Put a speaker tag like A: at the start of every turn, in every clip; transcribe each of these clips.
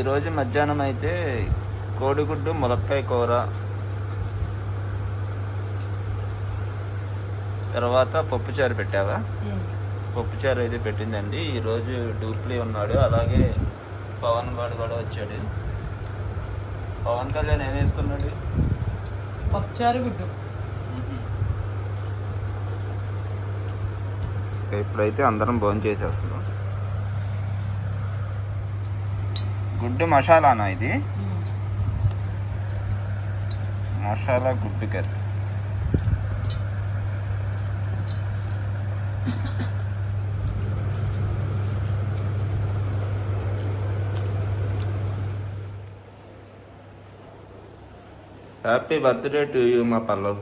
A: ఈరోజు మధ్యాహ్నం అయితే కోడిగుడ్డు ములక్కాయ కూర తర్వాత పప్పుచారు పెట్టావా? పప్పుచారు అయితే పెట్టిందండి. ఈరోజు డూప్లీ ఉన్నాడు. అలాగే పవన్ గారు కూడా వచ్చాడు. పవన్ కళ్యాణ్ ఏం వేసుకున్నాడు?
B: పప్పుచారు గుడ్డు.
A: ఇప్పుడైతే అందరం భోజనం చేసేస్తున్నాం. గుడ్డు మసాలానా ఇది? మసాలా గుడ్డు curry. Happy birthday to you మా Pallav.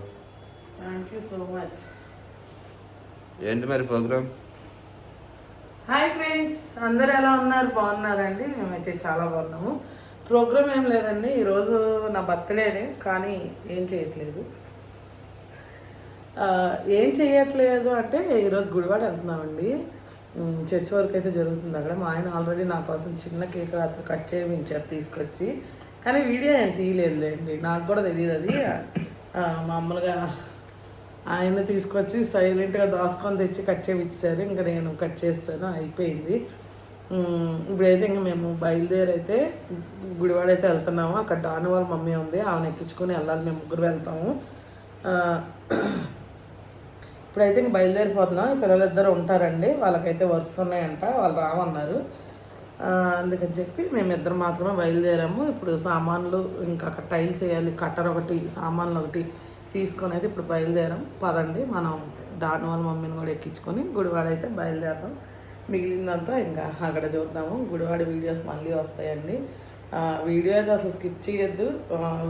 B: Thank you so much
A: ఏంటి మరి ప్రోగ్రామ్?
B: ఫ్రెండ్స్ అందరు ఎలా ఉన్నారు? బాగున్నారండి. మేమైతే చాలా బాగున్నాము. ప్రోగ్రామ్ ఏం లేదండి. ఈరోజు నా బర్త్డేనే కానీ ఏం చేయట్లేదు. ఏం చేయట్లేదు అంటే ఈరోజు గుడివాడ వెళ్తున్నామండి. చర్చ్ వరకు అయితే జరుగుతుంది అక్కడ. మా ఆయన ఆల్రెడీ నా కోసం చిన్న కేక్ రాత్రి కట్ చేయించారు తీసుకొచ్చి. కానీ వీడియో ఏం తీయలేదులేండి. నాకు కూడా తెలియదు అది. మామూలుగా ఆయన తీసుకొచ్చి సైలెంట్గా దాచుకొని తెచ్చి కట్ చేయించారు ఇంకా నేను కట్ చేస్తాను. అయిపోయింది. ఇప్పుడైతే ఇంకా మేము బయలుదేరైతే గుడివాడైతే గుడివాడ అయితే వెళ్తున్నాము. అక్కడ డాను వాళ్ళ మమ్మీ ఉంది. ఆమెను ఎక్కించుకొని వెళ్ళాలి. మేము ముగ్గురు వెళ్తాము. ఇప్పుడైతే ఇంక బయలుదేరిపోతున్నాం. పిల్లలిద్దరు ఉంటారండి. వాళ్ళకైతే వర్క్స్ ఉన్నాయంట. వాళ్ళు రామన్నారు అందుకని చెప్పి మేమిద్దరం మాత్రమే బయలుదేరాము. ఇప్పుడు సామాన్లు ఇంకా అక్కడ టైల్స్ వేయాలి. కట్టర్ ఒకటి సామాన్లు ఒకటి తీసుకొని అయితే ఇప్పుడు బయలుదేరాం. పదండి మనం డాన్ వాళ్ళ మమ్మీని కూడా ఎక్కించుకొని గుడివాడ అయితే బయలుదేరదాం మిగిలిందంతా ఇంకా అక్కడ చూద్దాము. గుడివాడ వీడియోస్ మళ్ళీ వస్తాయండి. వీడియో అయితే అసలు స్కిప్ చేయొద్దు.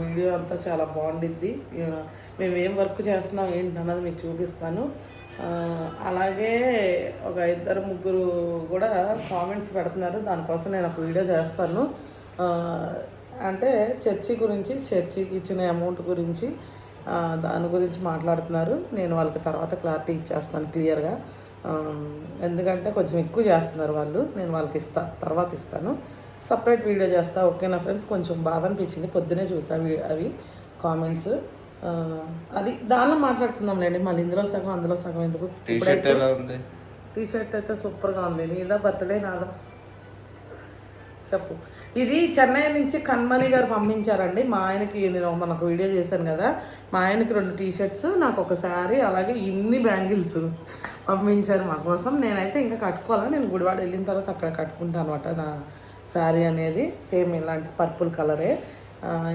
B: వీడియో అంతా చాలా బాగుండిద్ది. మేమేం మేము ఏం వర్క్ చేస్తున్నాం ఏంటన్నది మీకు చూపిస్తాను. అలాగే ఒక ఇద్దరు ముగ్గురు కూడా కామెంట్స్ పెడుతున్నారు. దానికోసం నేను ఒక వీడియో చేస్తాను. అంటే చర్చి గురించి చర్చికి ఇచ్చిన అమౌంట్ గురించి దాని గురించి మాట్లాడుతున్నారు. నేను వాళ్ళకి తర్వాత క్లారిటీ ఇచ్చేస్తాను క్లియర్గా. ఎందుకంటే కొంచెం ఎక్కువ చేస్తున్నారు వాళ్ళు. నేను వాళ్ళకి ఇస్తా తర్వాత ఇస్తాను. సపరేట్ వీడియో చేస్తా ఓకేనా ఫ్రెండ్స్? కొంచెం బాధ అనిపించింది. పొద్దునే చూసా అవి కామెంట్స్. అది దానిలో మాట్లాడుకుందాంలేండి. మళ్ళీ ఇందులో సగం అందులో సగం ఎందుకు?
A: టీ షర్ట్
B: అయితే సూపర్గా ఉంది. నీదా బర్త్డే నాదా? చెప్పు. ఇది చెన్నై నుంచి కన్మణి గారు పంపించారండి. మా ఆయనకి నేను మనకు వీడియో చేశాను కదా. మా ఆయనకి రెండు టీ షర్ట్స్ నాకు ఒక శారీ అలాగే ఇన్ని బ్యాంగిల్స్ పంపించారు మా కోసం. నేనైతే ఇంకా కట్టుకోవాలా? నేను గుడివాడ వెళ్ళిన తర్వాత అక్కడ కట్టుకుంటాను అనమాట నా శారీ అనేది. సేమ్ ఇలాంటి పర్పుల్ కలరే.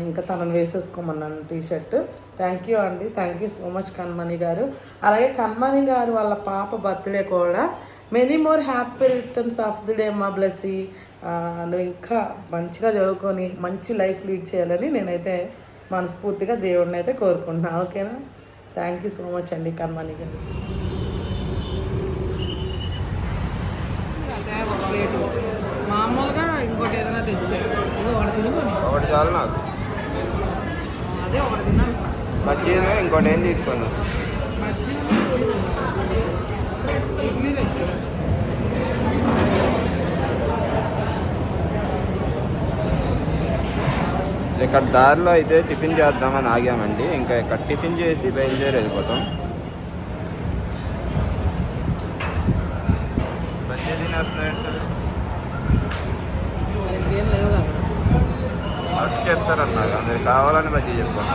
B: ఇంకా తనను వేసేసుకోమన్నాను టీ షర్ట్ థ్యాంక్ యూ అండి. Thank you so much Kanmani గారు. అలాగే కన్మణి గారు వాళ్ళ పాప బర్త్డే కూడా. Many more happy returns of the day మా బ్లెస్సీ. నువ్వు ఇంకా మంచిగా చదువుకొని మంచి లైఫ్ లీడ్ చేయాలని నేనైతే మనస్ఫూర్తిగా దేవుడిని అయితే కోరుకుంటున్నా. ఓకేనా? థ్యాంక్ యూ సో మచ్ అండి కన్మణి గారు. అదే ఒక ప్లేటు. మామూలుగా ఇంకోటి ఏదైనా తెచ్చారు ఒకటి
A: చాలు నాకు.
B: అదే ఒకటి తిన్నాను
A: ఇంకోటి ఏం తీసుకోను
B: ఇడ్లీ తెచ్చారు
A: ఇక్కడ దారిలో అయితే టిఫిన్ చేద్దామని ఆగామండి. ఇంకా ఇక్కడ టిఫిన్ చేసి బయలుదేరి వెళ్ళిపోతాం. బజ్జీ తినేస్తున్నాయంటే అట్టు చెప్తారన్నారు. మీరు కావాలని బజ్జీ చెప్పాను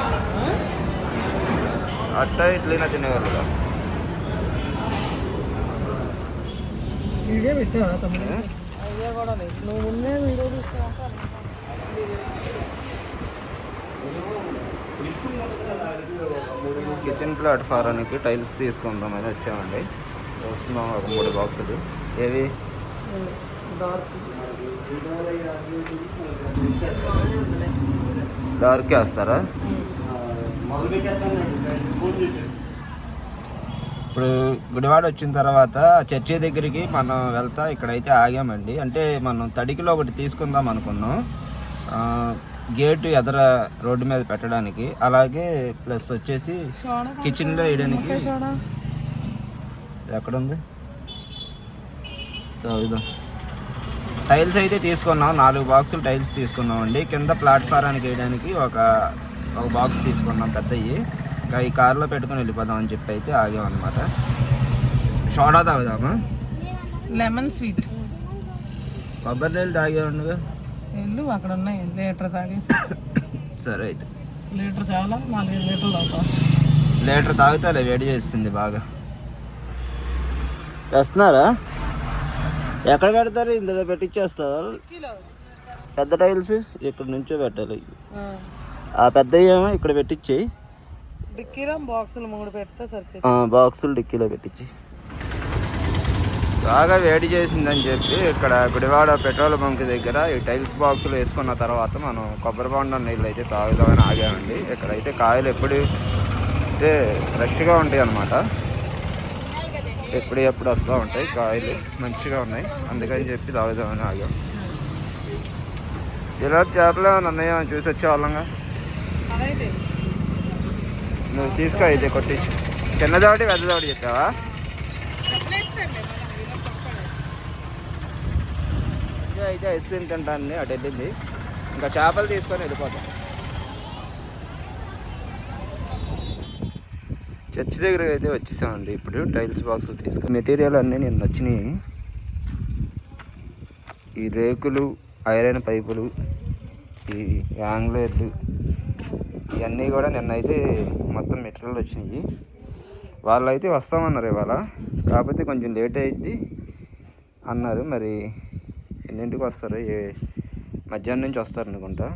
A: అట్ట ఇడ్లీనా తినేవాళ్ళు
B: వీడియో లేదు నువ్వు ముందే వీడియో
A: కిచెన్ ప్లాట్ఫారానికి టైల్స్ తీసుకుందామని వచ్చామండి. చూస్తున్నాం ఒక మూడు బాక్సులు. ఏవి?
B: డార్క్
A: వేస్తారా? ఇప్పుడు గుడివాడ వచ్చిన తర్వాత చర్చి దగ్గరికి మనం వెళ్తా ఇక్కడైతే ఆగామండి. అంటే మనం తడికిలో ఒకటి తీసుకుందాం అనుకున్నాం. గేటు ఎదర రోడ్డు మీద పెట్టడానికి అలాగే ప్లస్ వచ్చేసి కిచెన్లో వేయడానికి ఎక్కడుంది? దా, ఇదో. టైల్స్ అయితే తీసుకున్నాం నాలుగు బాక్సులు టైల్స్ తీసుకున్నాం అండి కింద ప్లాట్ఫారానికి వేయడానికి ఒక ఒక బాక్స్ తీసుకున్నాం పెద్దవి ఇంకా ఈ కార్లో పెట్టుకొని వెళ్ళిపోదాం అని చెప్పి అయితే ఆగాం అనమాట సోడా తాగుదామా?
B: Lemon sweet.
A: కొబ్బరి నీళ్ళు తాగేవాడుగా
B: వెళ్ళు అక్కడ ఉన్నాయి లీటర్ తాగేసి.
A: సరే అయితే.
B: లీటర్ చాలా నాలుగైదు లీటర్లు అవుతాం.
A: లీటర్ తాగుతాలే వేడి చేస్తుంది బాగా. తెస్తున్నారా? ఎక్కడ పెడతారు? ఇందులో పెట్టించేస్తారు పెద్ద టైల్స్ ఇక్కడ నుంచో పెట్టాలి. ఆ. పెద్ద ఏమో ఇక్కడ పెట్టించేయి
B: డిక్కీలో బాక్సులు మూడు పెడితే సరిపోతుంది.
A: బాక్సులు డిక్కీలో పెట్టించి బాగా వేడి చేసిందని చెప్పి ఇక్కడ గుడివాడ పెట్రోల్ బంక్ దగ్గర ఈ టైల్స్ బాక్సులు వేసుకున్న తర్వాత మనం కొబ్బరి బొండం నీళ్ళు అయితే తాగుదామని ఆగామండి. ఇక్కడైతే కాయలు ఎప్పుడు అంటే ఫ్రెష్గా ఉంటాయి అన్నమాట. ఎప్పుడు ఎప్పుడు వస్తూ ఉంటాయి. కాయలు మంచిగా ఉన్నాయి. అందుకని చెప్పి తాగుదామని ఆగాం. ఇలా చేపలు నన్నయ్య చూసి వచ్చే వాళ్ళంగా? నువ్వు తీసుకో అయితే కొట్టించు. చిన్నదోటి పెద్దదోటి చెప్పావా ఇంకా అయితే ఐస్ క్రీమ్ తింటాను అటు వెళ్ళింది. ఇంకా చేపలు తీసుకొని వెళ్ళిపోతాం. చర్చ్ దగ్గర అయితే వచ్చేసామండి. ఇప్పుడు టైల్స్ బాక్సులు తీసుకుని మెటీరియల్ అన్నీ నేను వచ్చినాయి. ఈ రేకులు ఐరన్ పైపులు ఈ యాంగ్లేర్లు ఇవన్నీ కూడా నిన్నైతే మొత్తం మెటీరియల్ వచ్చినాయి. వాళ్ళు అయితే వస్తామన్నారు ఇవాళ. కాకపోతే కొంచెం లేట్ అయింది అన్నారు. మరి ఎన్నింటికి వస్తారు? ఏ మధ్యాహ్నం నుంచి వస్తారు అనుకుంటా.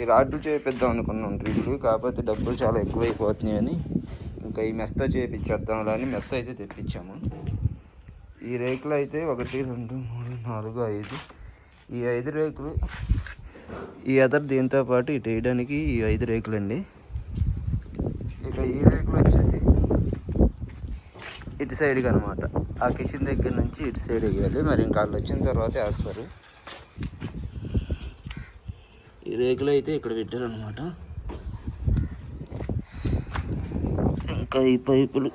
A: ఈ రాడ్లు చేపిద్దాం అనుకున్నాం డ్రిల్లు కాకపోతే డబ్బులు చాలా ఎక్కువైపోతున్నాయి అని ఇంకా ఈ మెస్తో చేపించేద్దాం అని మెస్ అయితే తెప్పించాము. ఈ రేకులు అయితే ఒకటి రెండు మూడు నాలుగు ఐదు. ఈ ఐదు రేకులు ఈ అదర్ దీంతో పాటు ఇటు వేయడానికి ఈ ఐదు రేకులు అండి ఇక ఈ రేకులు వచ్చేసి ఇటు సైడ్కి అనమాట ఆ కిచెన్ దగ్గర నుంచి ఇటు సైడ్ వేయాలి. మరి ఇంకా వాళ్ళు వచ్చిన తర్వాత వేస్తారు. ఈ రేకులు అయితే ఇక్కడ పెట్టారనమాట ఇంకా ఈ పైపులు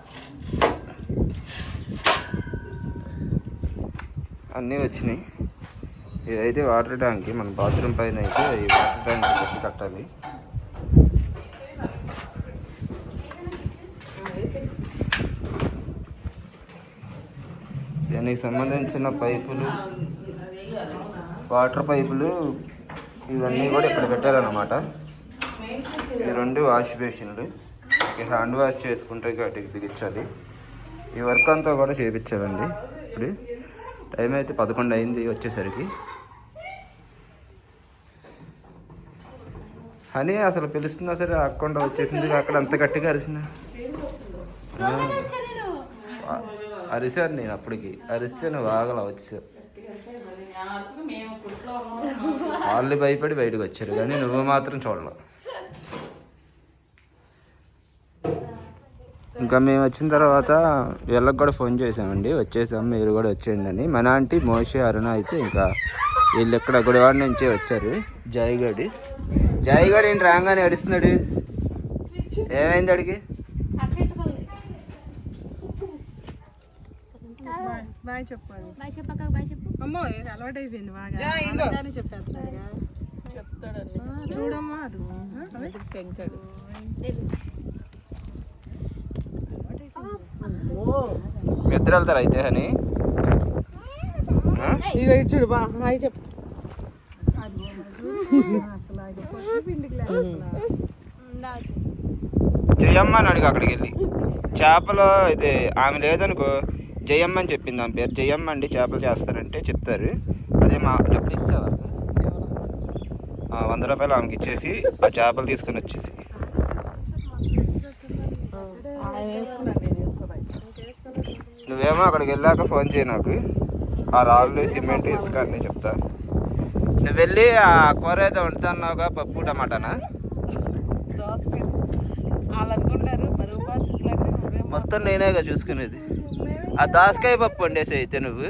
A: అన్నీ వచ్చినాయి. ఇదైతే వాటర్ ట్యాంక్. మన బాత్రూమ్ పైన అయితే ఈ వాటర్ ట్యాంక్ కట్టాలి. దానికి సంబంధించిన పైపులు వాటర్ పైపులు ఇవన్నీ కూడా ఇక్కడ పెట్టారన్నమాట. ఇది రెండు వాష్ బేసిన్లు ఈ హ్యాండ్ వాష్ చేసుకుంటే వాటికి బిగించాలి ఈ వర్క్ అంతా కూడా చేయించాలండి ఇప్పుడు టైం అయితే పదకొండు అయింది వచ్చేసరికి. హనీ అసలు పిలుస్తున్నా సరే ఆకుండా వచ్చేసింది. అక్కడ అంత గట్టిగా అరిసిన. అరిశాను నేను అప్పటికి. అరిస్తే నువ్వు ఆగలా వచ్చావు వాళ్ళు భయపడి బయటకు వచ్చారు కానీ నువ్వు మాత్రం చూడలే. ఇంకా మేము వచ్చిన తర్వాత వీళ్ళకి కూడా ఫోన్ చేసామండి. వచ్చేసాం మీరు కూడా వచ్చేయండి అని. మన ఆంటీ మోషి అరుణ అయితే ఇంకా వీళ్ళు ఇక్కడ గుడివాడ నుంచే వచ్చారు. జాయిగాడి జాయిగాడి ఏంటి రాగానే అడుస్తున్నాడు ఏమైంది అడిగి
B: బాయ్. చెప్పాలి
C: బాయ్ చెప్పక బాయ్ చెప్పు.
B: అమ్మో ఇది అలవాటు అయిపోయింది బాగా చెప్పేస్తున్నాడుగా చెప్తాడు చూడమ్మా అది. పెంచాడు.
A: ఇద్దరు వెళ్తారు అయితే అని?
B: ఇక ఇటు చూడు బా హాయ్ చెప్పు.
A: జయమ్మ అని అడిగి అక్కడికి వెళ్ళి. చేపలు అయితే ఆమె లేదనుకో జయమ్మ అని చెప్పింది ఆమె పేరు. జయమ్మ అండి చేపలు చేస్తారంటే చెప్తారు. అదే మా డబ్బులు ఇస్తే వాళ్ళకి ఆ, వంద రూపాయలు ఆమెకి ఇచ్చేసి ఆ చేపలు తీసుకొని వచ్చేసి. నువ్వేమో అక్కడికి వెళ్ళాక ఫోన్ చేయి నాకు. ఆ రాళ్ళు సిమెంట్ ఇసుక అన్నీ చెప్తా. నువ్వు వెళ్ళి ఆ కూర ఏదో వండుతున్నావుగా పప్పు టమాటానా? మొత్తం నేనేగా చూసుకునేది. ఆ దాసకాయ పప్పు వండేసి అయితే నువ్వు?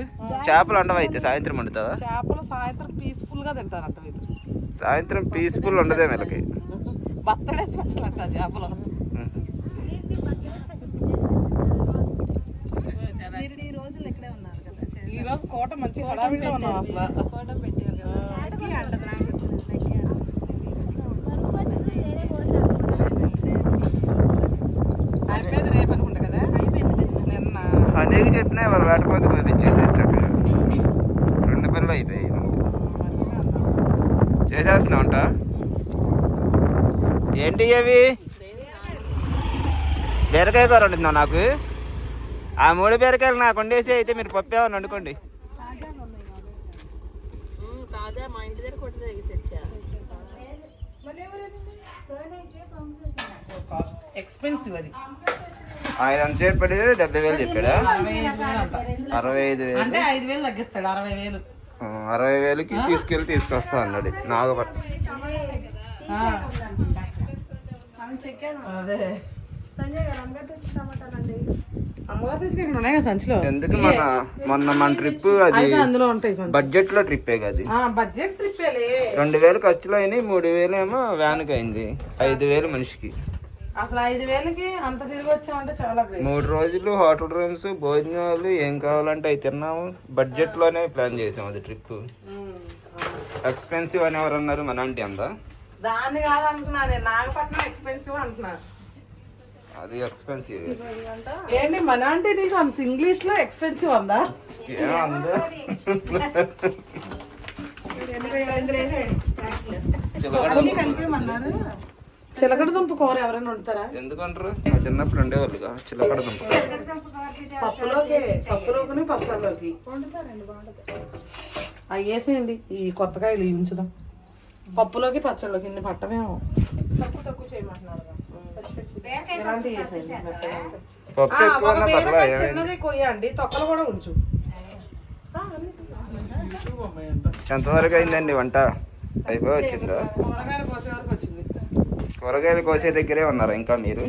A: చేపలు వండవు అయితే? సాయంత్రం వండుతావా?
B: చేపలు సాయంత్రం పీస్ఫుల్గా తింటారంట వీళ్ళు.
A: సాయంత్రం పీస్ఫుల్ ఉండదే వీళ్ళకి.
B: బర్త్డే స్పెషల్ అంట చేపలు. ఈ రోజులు ఇక్కడే ఉన్నారు కదా. ఈ రోజు కోట మంచి హడావిడిలో ఉన్నాం అసలు
C: ఫోటో పెట్టారు కదా లక్కీ అంటది నాకు లక్కీ
B: అయిపోయింది రేపు అనుకుంటా కదా నిన్న
A: వెంటనే చెప్పినా వాళ్ళు వేటపోతే పంపించేసి చక్కగా. రెండు పనులు అయిపోయాయి. చేసేస్తున్నావంట? ఏంటి అవి? బీరకాయ కూర వండుతున్నావు నాకు? ఆ మూడు బీరకాయలు నాకు వండేసి అయితే మీరు పప్పు ఏమన్నా వండుకోండి.
B: ఎక్స్పెన్సివ్ అది.
A: ఆయన ఎంతసేపు పడి డెబ్బై వేలు చెప్పాడా?
B: అరవై ఐదు వేలు. అంట
A: ఐదు వేలు
B: తగ్గిస్తాడు అరవై వేలు.
A: అరవై వేలకి తీసుకెళ్ళి తీసుకొస్తా అన్నాడు. నాగపట్నం.
B: అదే.
A: ఎందుకు మన మొన్న మన ట్రిప్ అది బడ్జెట్లో ట్రిప్పే
B: బడ్జెట్ ట్రిప్పేలే.
A: రెండు వేలు ఖర్చులు అయినాయి మూడు వేలు ఏమో వ్యాన్కి అయింది. ఐదు వేలు మనిషికి.
B: అసలు ఐదు వేలకి అంత తిరిగి వచ్చామంటే చాలా గ్రేట్
A: మూడు రోజులు హోటల్ రూమ్స్ భోజనాలు ఏం కావాలంటే అవి తిన్నాము. బడ్జెట్లోనే ప్లాన్ చేసాం అది ట్రిప్ ఎక్స్పెన్సివ్ అని ఎవరు అన్నారు? మన ఆంటీ అందా?
B: దాన్ని కాదు అంటున్నా నేను. నాగపట్నం ఎక్స్పెన్సివ్ అంటున్నా.
A: అది ఎక్స్పెన్సివ్
B: ఏంటి? మన అంటే నీకు అంత ఇంగ్లీష్లో ఎక్స్పెన్సివ్ అందా?
A: అందా? చిలకడ
B: చిలకడ దుంప కూర ఎవరైనా వండుతారా?
A: ఎందుకంటారు? మా చిన్నప్పుడు ఉండేవాళ్ళుగా చిలకడ దుంప
B: పప్పులోకి పప్పులోకి పచ్చళ్ళలోకి. అవి వేసేయండి. ఈ కొత్తకాయలు ఇవి ఉంచుదాం. పప్పులోకి పచ్చళ్ళలోకి ఇన్ని పట్టమేమో.
A: ఉన్నా
B: బీరకాయ
A: పర్వాలేదు?
B: చిన్నది కొయ్యండి తొక్కలు కూడా ఉంచు.
A: ఎంతవరకు అయిందండి వంట? అయిపోయి వచ్చిందా?
B: కూరగాయలు కోసే వరకు వచ్చింది.
A: కూరగాయలు కోసే దగ్గరే ఉన్నారా ఇంకా మీరు?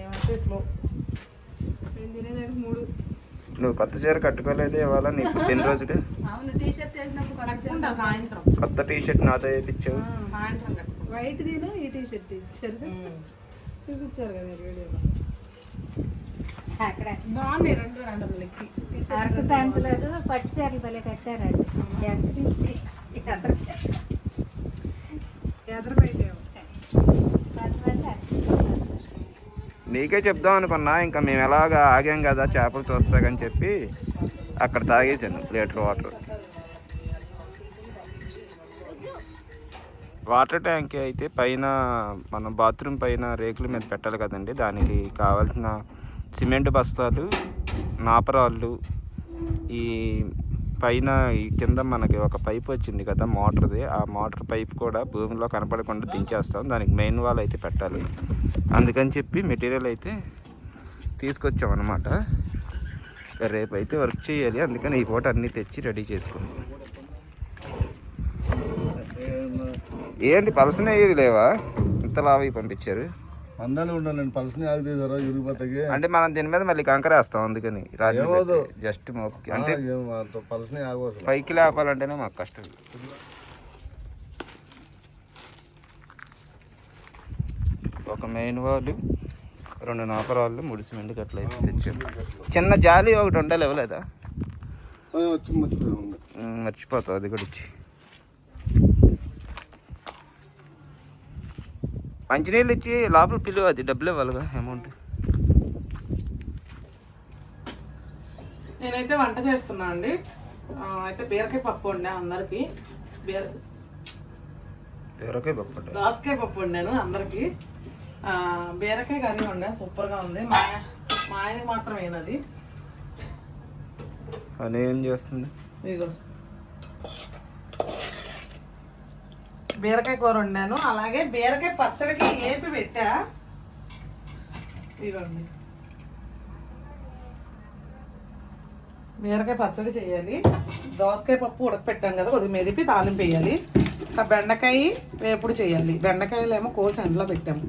B: ఏమంటే స్లో
C: నేను తినేదానికి మూడు.
A: నువ్వు కొత్త చీర కట్టుకోలేదు ఇవాళ నీ పుట్టినరోజుకి
C: అవును టీ షర్ట్ వేసినప్పుడు కొత్త
B: కట్టుకుంటా సాయంత్రం.
A: కొత్త టీ షర్ట్ నాతో వేయించావు
C: వైట్ తిను ఈ టీ షర్ట్ ఇచ్చారు చూపించారు కదా మీరు వీడియోలో
D: అక్కడ.
C: బాగున్నాయి రెండు రెండు వందలకి
D: అరకు శాంతులకు పట్టు చీరలు భలే కట్టారండి. ఎక్కడి నుంచి ఎదర
C: ఎదర
A: నీకే చెప్దాం అనుకున్నా. ఇంకా మేము ఎలాగా ఆగాం కదా చేపలు చూస్తాకని చెప్పి అక్కడ తాగేసాను లీటర్ వాటర్. వాటర్ ట్యాంక్ అయితే పైన మనం బాత్రూమ్ పైన రేకుల మీద పెట్టాలి కదండి. దానికి కావాల్సిన సిమెంట్ బస్తాలు నాపరాళ్ళు ఈ పైన ఈ కింద మనకి ఒక పైప్ వచ్చింది కదా మోటార్ది. ఆ మోటార్ పైప్ కూడా భూమిలో కనపడకుండా దించేస్తాం. దానికి మెయిన్ వాల్ అయితే పెట్టాలి. అందుకని చెప్పి మెటీరియల్ అయితే తీసుకొచ్చాం అనమాట రేపు అయితే వర్క్ చేయాలి. అందుకని ఈ పూట అన్నీ తెచ్చి రెడీ చేసుకున్నాం ఏంటి పలసనే లేవా? ఇంత లావి పంపించారు.
E: అందాలు ఉండాలండి పలసని
A: అంటే మనం దీని మీద మళ్ళీ కంకర వేస్తాం అందుకని. జస్ట్ మొక్కి అంటే
E: పలసని ఆగవచ్చు
A: పైకి లేపాలంటేనే మాకు కష్టం. ఒక మెయిన్ వాళ్ళు రెండు నాపరాళ్ళు మూడు సిమెంట్ గట్ల అయితే తెచ్చాం చిన్న జాలి ఒకటి ఉండాలి ఇవ్వలేదా? మర్చిపోతావు అది కూడా ఇచ్చి. మంచినీళ్ళు ఇచ్చి లోపల పిలువ అది డబ్బులు ఇవ్వాలిగా అమౌంట్
B: నేనైతే వంట చేస్తున్నా అండి. ఆ, అయితే బీరకాయ పప్పు వండా అందరికి. బీర
A: ఎవరికే పప్పట
B: దోసకాయ పప్పు వండాను అందరికి. బీరకాయ కర్రీ వండా సూపర్గా ఉంది. మా మా ఆయనకి మాత్రం అయినది
A: అని ఏం చేస్తుంది?
B: ఇదిగో. బీరకాయ కూర వండాను. అలాగే బీరకాయ పచ్చడికి ఏపి పెట్టా. ఇదిగోండి. బీరకాయ పచ్చడి చేయాలి. దోసకాయ పప్పు ఉడకపెట్టాం కదా కొద్దిగా మెదిపి తాలింపు వేయాలి. బెండకాయ వేపుడు చేయాలి. బెండకాయలు ఏమో కోసి ఎండలో పెట్టాము.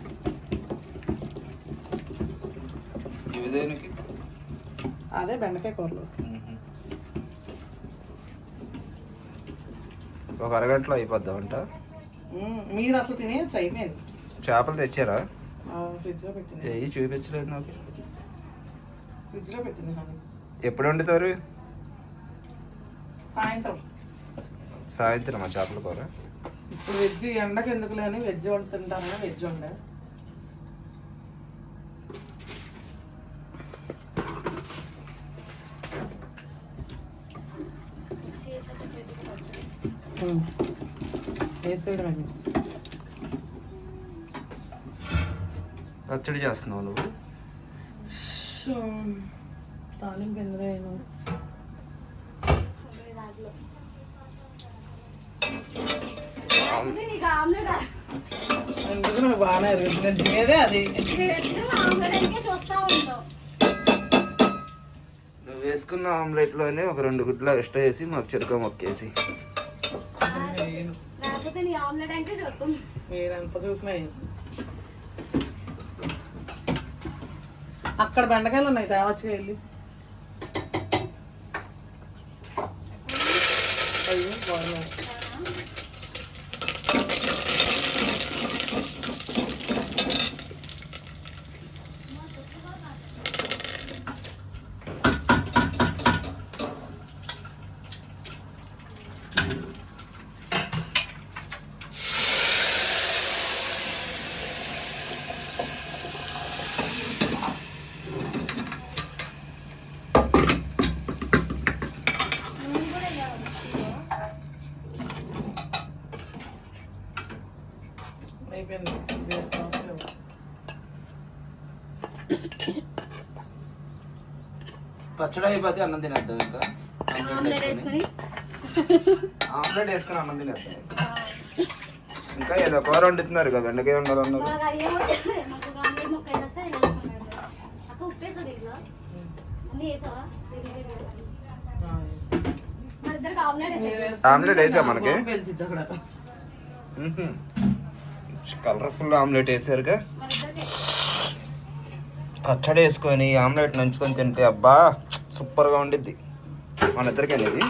B: అదే బెండకాయ కూరలో.
A: ఒక అరగంటలో అయిపోద్దామంట.
B: మీరు అసలు తినేయచ్చు అయిపోయింది
A: చేపలు తెచ్చారా?
B: ఫ్రిడ్జ్లో పెట్టింది.
A: ఏవి చూపించలేదు నాకు.
B: ఫ్రిడ్జ్లో పెట్టింది
A: ఎప్పుడు వండుతారు?
B: సాయంత్రం.
A: సాయంత్రం చేపల కూర?
B: ఇప్పుడు వెజ్ ఎండకి ఎందుకులే అని వెజ్ వండుతుంటాను వెజ్ వండా. వేసేయడమే మిక్సీ
A: పచ్చడి చేస్తున్నావు నువ్వు?
B: సో తాలింపు ఎందులో ఎందుకు నువ్వు బాగానే ఎరుగుతుంది నేను తినేదే అది?
A: నువ్వు వేసుకున్న ఆమ్లెట్లోనే ఒక రెండు గుడ్లు ఎక్స్ట్రా వేసి మాకు చెరుక మొక్కేసి.
D: ఆమ్లెట్ అంటే చెప్పు
B: మీరెంత చూసినాయి అక్కడ బెండకాయలు ఉన్నాయి తేవచ్చు వెళ్ళి. అయ్యో బాగున్నాయి అయిపోయింది ఇది అవసరం.
A: పచ్చడి అయిపోతే అన్నం తినేద్దాం ఇంకా. ఆమ్లెట్ వేసుకొని.
D: వేసుకొని.
A: ఆమ్లెట్ వేసుకొని అన్నం తినేద్దాం ఇంకా. ఏదో కూర వండుతున్నారు కదా బెండకాయ
D: నాకు ఒక ఆమ్లెట్
B: వేసి.
A: మనకి? కలర్ఫుల్ ఆమ్లెట్ వేసారుగా. పచ్చడి వేసుకొని ఆమ్లెట్ నంచుకొని తింటే అబ్బా! సూపర్గా ఉండిద్ది. మన ఇద్దరికి అనేది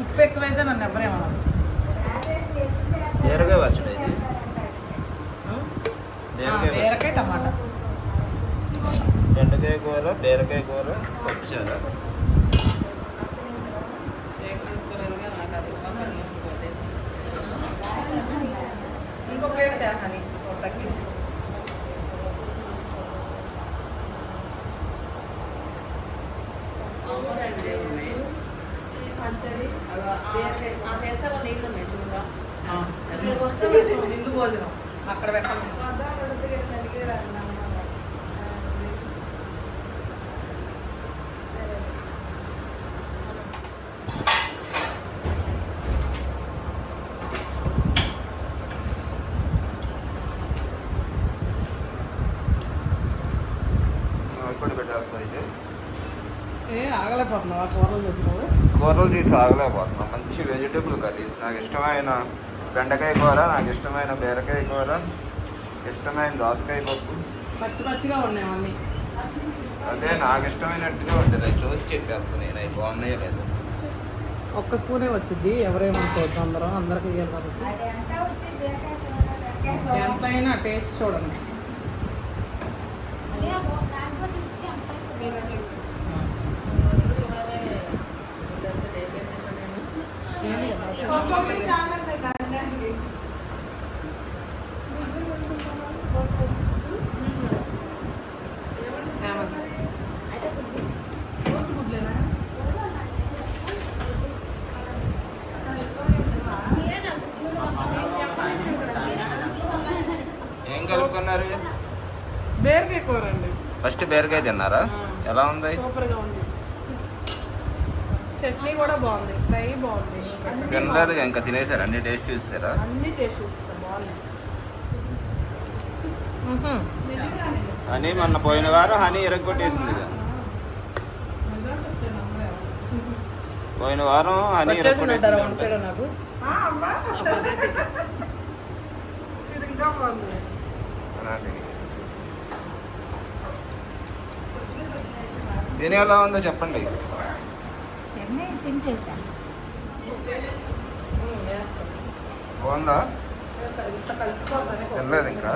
B: ఉప్పు ఎక్కువైతే నన్ను ఎవరేమన్నారు
A: బీరకాయ. బీరకాయ
B: టమాటా.
A: కూర బీరకాయ కూర పప్పుచారు?
B: భోజనం. అక్కడ పెట్టండి
A: ఇప్పుడు పెట్టేస్తా అయితే
B: ఏ ఆగలేకపోతున్నావా? కూరలు
A: చేసి ఆగలేకపోతున్నాం. మంచి వెజిటేబుల్ కర్రీస్ నాకు ఇష్టమైన బెండకాయ కూర నాకు ఇష్టమైన బీరకాయ కూర ఇష్టమైన దోసకాయ పప్పు. అదే నాకు ఇష్టమైనట్టుగా ఉంటుంది అవి చూసి చెప్పేస్తాను నేను. అవి బాగున్నాయో లేదు.
B: ఒక్క స్పూనే వచ్చింది ఎవరేమనుకోవద్దు అందరూ అందరికి ఇవ్వాలి. ఎంతైనా టేస్ట్ చూడండి.
A: ఏం కలుపుకున్నారు?
B: బీరకాయ కూర అండి.
A: ఫస్ట్ బీరకాయ తిన్నారా? ఎలా ఉంది?
B: సూపర్గా ఉంది. చట్నీ కూడా బాగుంది ఫ్రై బాగుంది.
A: తినలేదు ఇంకా తినేసారు? అన్ని టేస్ట్ చూసారా?
B: అన్ని టేస్ట్ చేసేసాం బాగున్నాయి.
A: హనీ మొన్న పోయిన వారం హనీ ఇరగొట్టేసింది. పోయిన వారం హనీ ఇరగొట్టేసింది
B: నాకు? ఇంకా బాగుంది.
A: తిని ఎలా ఉందో చెప్పండి. బాగుందా తినలేదు ఇంకా?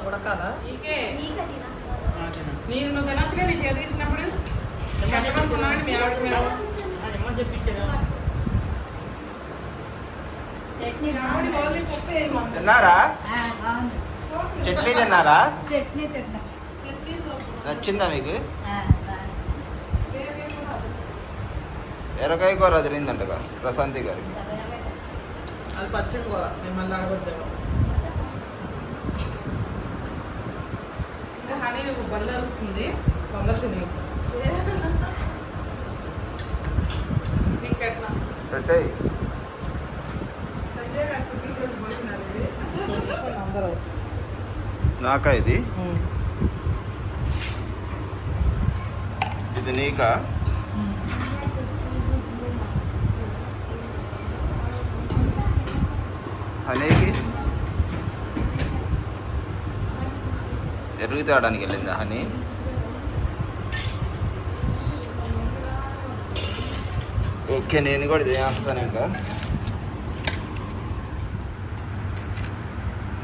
B: ఉడకాలా
D: నీకే తినా
B: నేను నువ్వు తినచ్చుగా నీ చేతికి ఇచ్చినప్పుడు పెట్టమనుకున్నాను మీ ఆవిడకి మీరు
D: చట్నీ
B: ఆవిడ ఓన్లీ పప్పు వేయమన్నా.
A: తిన్నారా?
D: బాగుంది.
A: చట్నీ తిన్నారా? నచ్చిందా మీకు. ఎరకాయ కూర తిరిందంటగా ప్రశాంతి గారికి
B: హనీ బల్ల వస్తుంది తొందర తిని.
A: పెట్టేయి
B: సంజయ్ గారి పుట్టినరోజు భోజనాలు
A: నాకా ఇది? ఇది నీకా? హనీకి? ఎరుగు తేవడానికి వెళ్ళిందా హనీ? ఓకే నేను కూడా చేస్తాను ఇంకా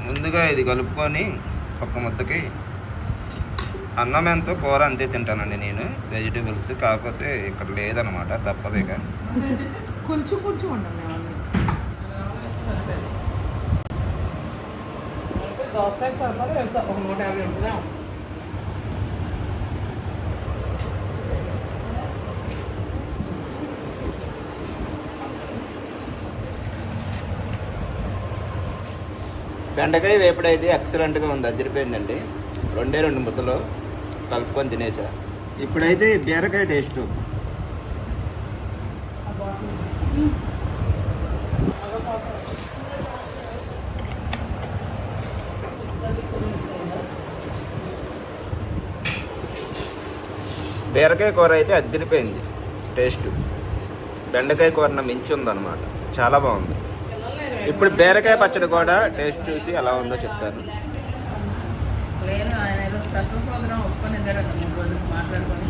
A: ముందుగా ఇది కలుపుకొని ఒక్క ముద్దకి అన్నం ఎంతో కూర అంతే తింటానండి నేను. వెజిటేబుల్స్ కాకపోతే ఇక్కడ లేదనమాట తప్పదు ఇక.
B: కొంచెం కొంచెం ఒక నూట యాభై
A: బెండకాయ వేపుడైతే ఎక్సలెంట్గా ఉంది. అదిరిపోయిందండి. రెండే రెండు ముద్దలు కలుపుకొని తినేసా. ఇప్పుడైతే బీరకాయ టేస్ట్ బీరకాయ కూర అయితే అదిరిపోయింది. టేస్ట్ బెండకాయ కూరన మించి ఉందన్నమాట. చాలా బాగుంది. ఇప్పుడు బీరకాయ పచ్చడి కూడా టేస్ట్ చూసి ఎలా ఉందో చెప్తాను
B: మాట్లాడుకొని.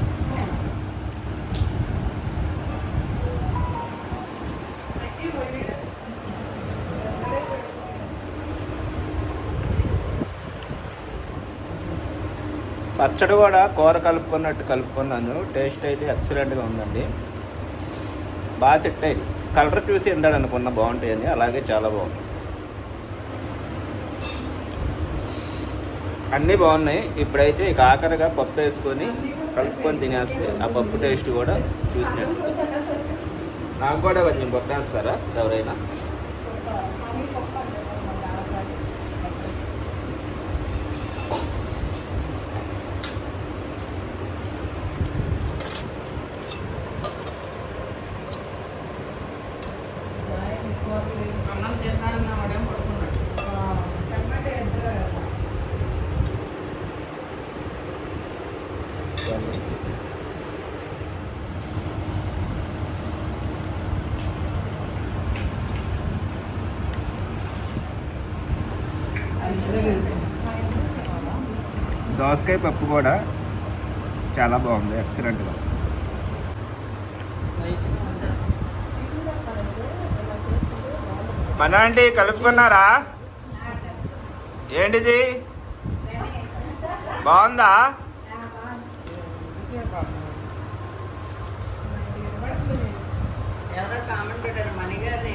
A: పచ్చడి కూడా కూర కలుపుకున్నట్టు కలుపుకున్నాను. టేస్ట్ అయితే ఎక్సలెంట్గా ఉందండి. బాగా సెట్ అయ్యి కలర్ చూసి ఎందాడు అనుకున్న బాగుంటాయని అలాగే చాలా బాగుంది. అన్నీ బాగున్నాయి. ఇప్పుడైతే ఇక ఆఖరిగా పప్పు వేసుకొని కలుపుకొని తినేస్తే ఆ పప్పు టేస్ట్ కూడా చూసినట్టు. నాకు కూడా కొంచెం పప్పు వేస్తారా ఎవరైనా? దోసకాయ పప్పు కూడా చాలా బాగుంది ఎక్సలెంట్గా మన ఆంటీ కలుపుకున్నారా? ఏంటిది? బాగుందా?
F: ఎవరో కామెంట్ పెట్టారు మణిగారిని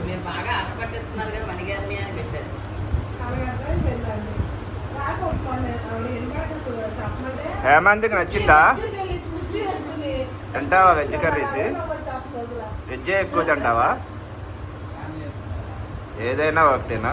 F: మీరు బాగా ఆట పట్టిస్తున్నారు మణిగారిని అని పెట్టారు
A: హేమంత్కి నచ్చిందా? తింటావా వెజ్ కర్రీస్? వెజ్జే ఎక్కువ తింటావా? ఏదైనా ఒకటేనా?